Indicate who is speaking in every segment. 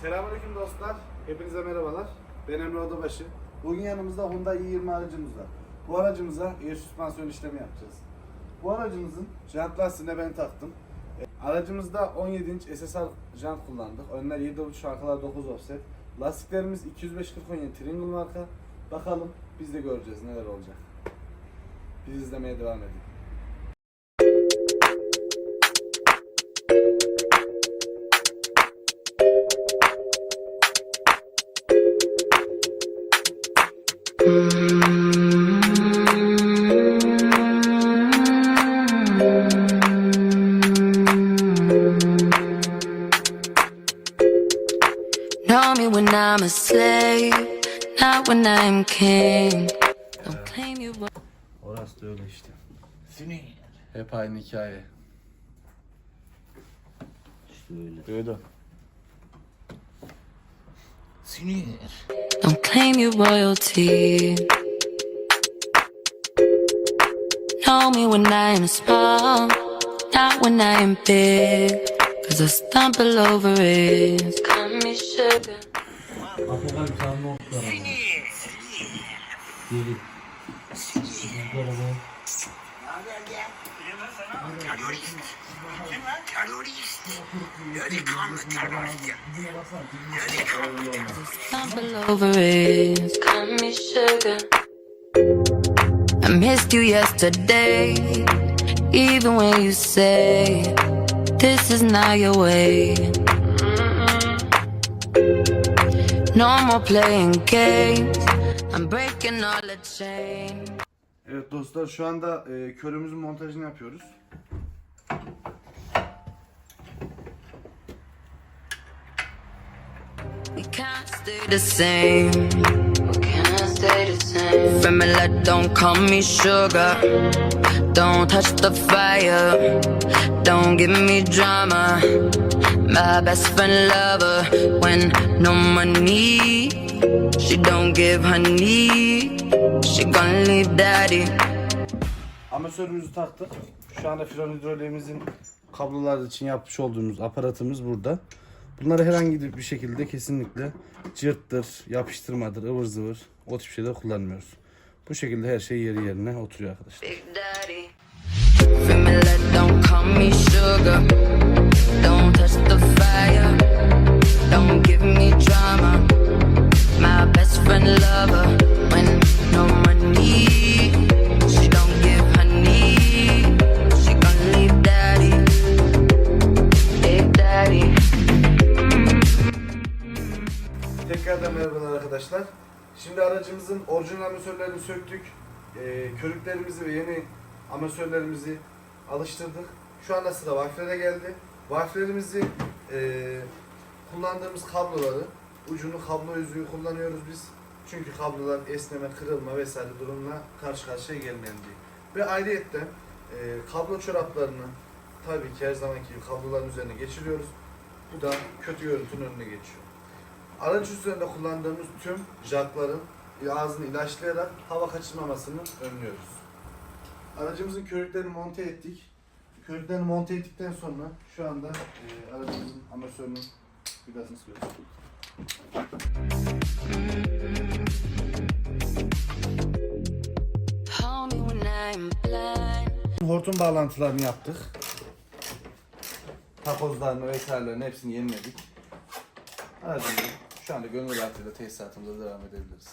Speaker 1: Selamünaleyküm dostlar. Hepinize merhabalar. Ben Emre Odabaşı. Bugün yanımızda Honda i20 aracımız var. Bu aracımıza air süspansiyon işlemi yapacağız. Bu aracımızın jant lastiğine ben taktım. E, Aracımızda 17 inç SSR jant kullandık. Önler 7.5 arkalar 9 offset. Lastiklerimiz 205 40 17 Triangle marka. Bakalım biz de göreceğiz neler olacak. Biz izlemeye devam edin. Orası da öyle işte.
Speaker 2: Sinir.
Speaker 1: Hep aynı hikaye.
Speaker 2: İşte öyle.
Speaker 1: Duydum.
Speaker 2: Sinir.
Speaker 3: Don't claim your royalty. Know me when I'm small, not when I'm big. Cause I stumble over it. Call me sugar.
Speaker 2: Apokalips anlı oklar ama. Deli. Bu araba.
Speaker 3: Stumble over it. Call me sugar. I missed you yesterday. Even when you say this is not your way. No more playing games. I'm breaking all the chains.
Speaker 1: Evet dostlar şu anda e, körümüzün montajını yapıyoruz.
Speaker 3: Family, don't call me sugar. Don't touch the fire. Don't give me drama. My best friend lover when no money. She don't give honey. She gonna leave daddy.
Speaker 1: Amatörümüzü taktık. Şu anda fren hidroliğimizin kablolar için yapmış olduğumuz aparatımız burada. Bunları herhangi bir şekilde kesinlikle cırttır, yapıştırmadır, ıvır zıvır o tip şeyler kullanmıyoruz. Bu şekilde her şey yeri yerine oturuyor arkadaşlar.
Speaker 3: Don't give me drama.
Speaker 1: Tekrardan merhabalar arkadaşlar. Şimdi aracımızın orijinal amatörlerini söktük. Ee, körüklerimizi ve yeni amatörlerimizi alıştırdık. Şu anda sıra valflere geldi. Valflerimizi ee, kullandığımız kabloları, ucunu kablo yüzüğü kullanıyoruz biz. Çünkü kablolar esneme, kırılma vesaire durumla karşı karşıya gelmeyen diye. Ve ayrıyetten ee, kablo çoraplarını tabii ki her zamanki gibi kabloların üzerine geçiriyoruz. Bu da kötü görüntünün önüne geçiyor. Araç üzerinde kullandığımız tüm jackların ağzını ilaçlayarak hava kaçırmamasını önlüyoruz. Aracımızın körüklerini monte ettik. Körüklerini monte ettikten sonra şu anda e, aracımızın amatörünün vidasını sıkıyoruz. Hortum bağlantılarını yaptık. Takozlarını vesairelerini hepsini yeniledik. Aracımızı şu anda gönül rahatlığıyla tesisatımıza devam edebiliriz.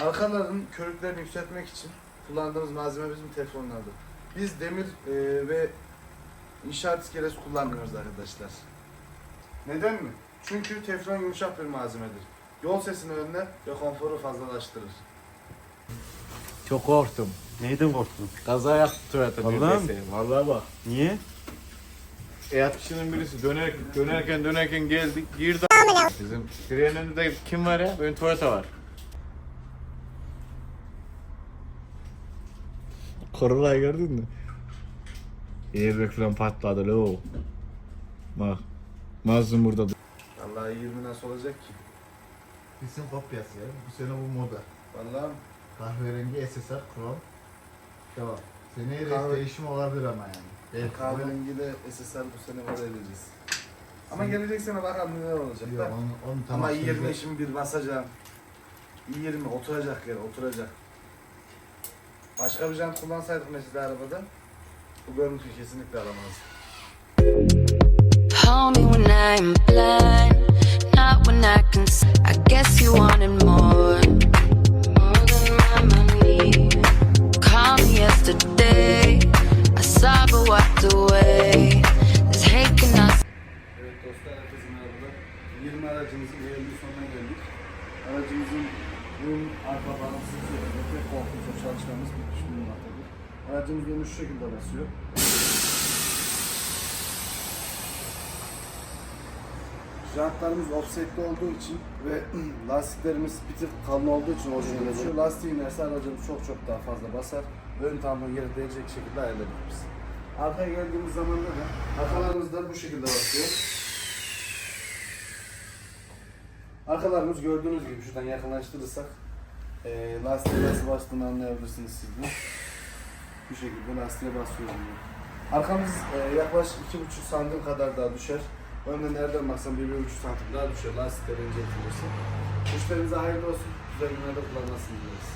Speaker 1: Arkaların körüklerini yükseltmek için kullandığımız malzeme bizim teflonlardır. Biz demir e, ve inşaat iskelesi kullanmıyoruz arkadaşlar. Neden mi? Çünkü teflon yumuşak bir malzemedir. Yol sesini önler ve konforu fazlalaştırır.
Speaker 4: Çok korktum.
Speaker 5: Neyden korktun?
Speaker 4: Kaza yaptı tuvalete
Speaker 5: Vallahi mi?
Speaker 4: neredeyse. Vallahi bak.
Speaker 5: Niye?
Speaker 4: E60'ın birisi döner, dönerken dönerken geldik girdi. Bizim direğin önünde kim var ya? Benim tuvalete var. Korulayı gördün mü? Airbag falan patladı lo. Bak. Mazlum burada.
Speaker 1: Vallahi 20 nasıl olacak ki?
Speaker 6: Bizim kopyası ya. Bu sene bu moda.
Speaker 1: Vallahi
Speaker 6: Kahverengi SSR Chrome. Devam. Seneye
Speaker 1: Kahve-
Speaker 6: renk değişimi olabilir ama yani. Belki
Speaker 1: kahverengi de SSR bu sene var edeceğiz. Ama gelecek sene bakalım neler olacak.
Speaker 6: Yok,
Speaker 1: da.
Speaker 6: onu, onu
Speaker 1: Ama
Speaker 6: tamam.
Speaker 1: i20 şimdi bir basacağım. i20 oturacak yere oturacak. Başka bir jant kullansaydık mesela arabada bu görüntü kesinlikle alamazdık.
Speaker 3: Hold me when I'm blind, not when I can. I guess you wanted more
Speaker 1: arka bağlantısı üzerinde tek korkusu çalışmamız bitmiş bulunmaktadır. Aracımız yönü şu şekilde basıyor. Jantlarımız offsetli olduğu için ve lastiklerimiz bir tık kalın olduğu için orijinal şu lastiği inerse aracımız çok çok daha fazla basar. Ön tampon yere değecek şekilde ayarlayabiliriz. Arkaya geldiğimiz zaman da arkalarımız da bu şekilde basıyor. Arkalarımız gördüğünüz gibi şuradan yakınlaştırırsak eee lastiğe nasıl bastığını anlayabilirsiniz siz de. Bu şekilde lastiğe basıyorum. ben. Arkamız eee, yaklaşık 2,5 santim kadar daha düşer. Önden nereden baksan 1-1,5 santim daha düşer lastikler inceltilirse. Müşterimize hayırlı olsun. Güzel günlerde kullanmasını dileriz.